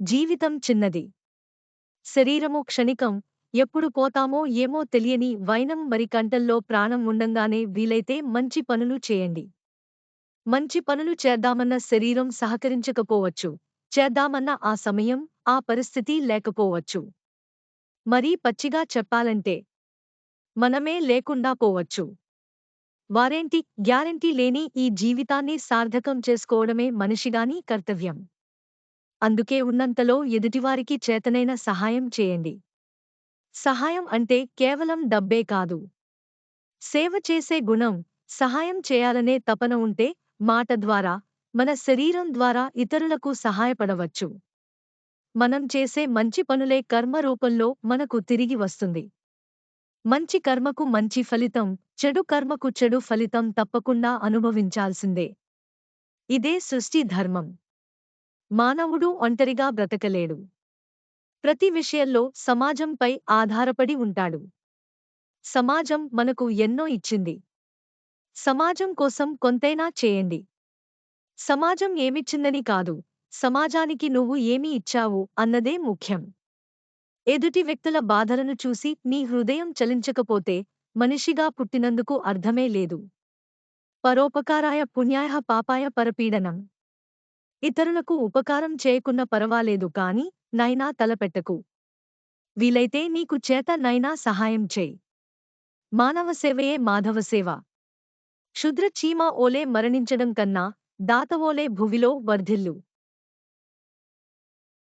జీవితం చిన్నది. శరీరము క్షణికం ఎప్పుడు పోతామో ఏమో తెలియని వైనం మరి కంటల్లో ప్రాణం ఉండంగానే వీలైతే మంచి పనులు చేయండి. మంచి పనులు చేద్దామన్న శరీరం సహకరించకపోవచ్చు. చేద్దామన్న ఆ సమయం ఆ పరిస్థితి లేకపోవచ్చు. మరీ పచ్చిగా చెప్పాలంటే మనమే లేకుండా పోవచ్చు. వారేంటి గ్యారంటీ లేని ఈ జీవితాన్ని సార్థకం చేసుకోవడమే మనిషిగాని కర్తవ్యం. అందుకే ఉన్నంతలో ఎదుటివారికి చేతనైన సహాయం చేయండి. సహాయం అంటే కేవలం డబ్బే కాదు. సేవ చేసే గుణం సహాయం చేయాలనే తపన ఉంటే మాట ద్వారా మన శరీరం ద్వారా ఇతరులకు సహాయపడవచ్చు. మనం చేసే మంచి పనులే కర్మ రూపంలో మనకు తిరిగి వస్తుంది. మంచి కర్మకు మంచి ఫలితం చెడు కర్మకు చెడు ఫలితం తప్పకుండా అనుభవించాల్సిందే. ఇదే సృష్టి ధర్మం. మానవుడు ఒంటరిగా బ్రతకలేడు. ప్రతి విషయంలో సమాజంపై ఆధారపడి ఉంటాడు. సమాజం మనకు ఎన్నో ఇచ్చింది. సమాజం కోసం కొంతైనా చేయండి. సమాజం ఏమిచ్చిందని కాదు. సమాజానికి నువ్వు ఏమి ఇచ్చావు అన్నదే ముఖ్యం. ఎదుటి వ్యక్తుల బాధలను చూసి నీ హృదయం చలించకపోతే మనిషిగా పుట్టినందుకు అర్థమే లేదు. పరోపకారాయ పుణ్యాయ పాపాయ పరపీడనం. ఇతరులకు ఉపకారం చేయకున్న పరవాలేదు కాని నైనా తలపెట్టకు. వీలైతే నీకు చేత నైనా సహాయం చేయి. మానవ సేవయే మాధవ సేవ. క్షుద్ర చీమ ఓలే మరణించడం కన్నా దాతవోలే భువిలో వర్ధిల్లు.